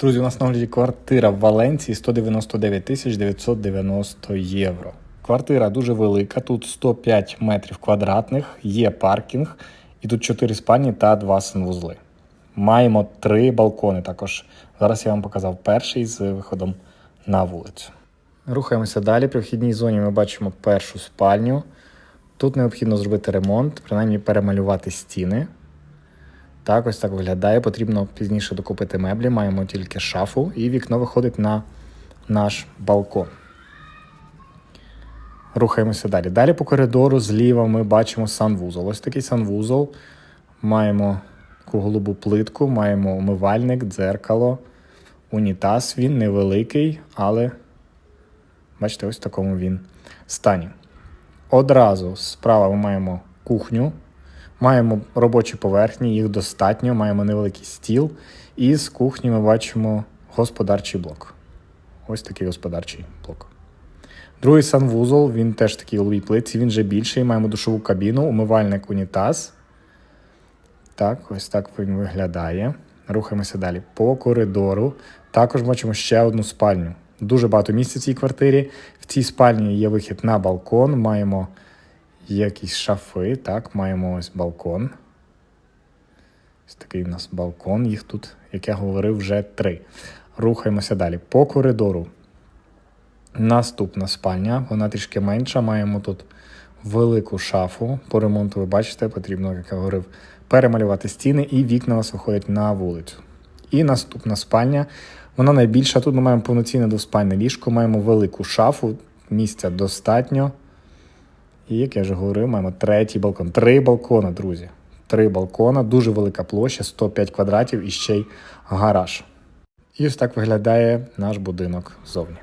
Друзі, у нас на огляді квартира в Валенції 199 тисяч 990 євро. Квартира дуже велика, тут 105 метрів квадратних, є паркінг, і тут 4 спальні та 2 санвузли. Маємо три балкони також. Зараз я вам показав перший з виходом на вулицю. Рухаємося далі. При вхідній зоні ми бачимо першу спальню. Тут необхідно зробити ремонт, принаймні перемалювати стіни. Так, ось так виглядає. Потрібно пізніше докупити меблі. Маємо тільки шафу, і вікно виходить на наш балкон. Рухаємося далі. Далі по коридору зліва ми бачимо санвузол. Ось такий санвузол. Маємо таку голубу плитку, маємо умивальник, дзеркало, унітаз. Він невеликий, але бачите, ось в такому він стані. Одразу справа ми маємо кухню. Маємо робочі поверхні, їх достатньо, маємо невеликий стіл. І з кухні ми бачимо господарчий блок. Ось такий господарчий блок. Другий санвузол, він теж такий голубій плитці, він вже більший. Маємо душову кабіну, умивальник унітаз. Так, ось так він виглядає. Рухаємося далі. По коридору. Також бачимо ще одну спальню. Дуже багато місця в цій квартирі. В цій спальні є вихід на балкон. Маємо якісь шафи. Так, маємо ось балкон. Ось такий у нас балкон. Їх тут, як я говорив, вже три. Рухаємося далі. По коридору. Наступна спальня, вона трішки менша. Маємо тут велику шафу. По ремонту ви бачите, потрібно, як я говорив, перемалювати стіни, і вікна у нас виходять на вулицю. І наступна спальня. Вона найбільша. Тут ми маємо повноцінне двоспальне ліжко, маємо велику шафу, місця достатньо. І, як я вже говорив, маємо третій балкон. Три балкона, друзі. Три балкона, дуже велика площа, 105 квадратів і ще й гараж. І ось так виглядає наш будинок ззовні.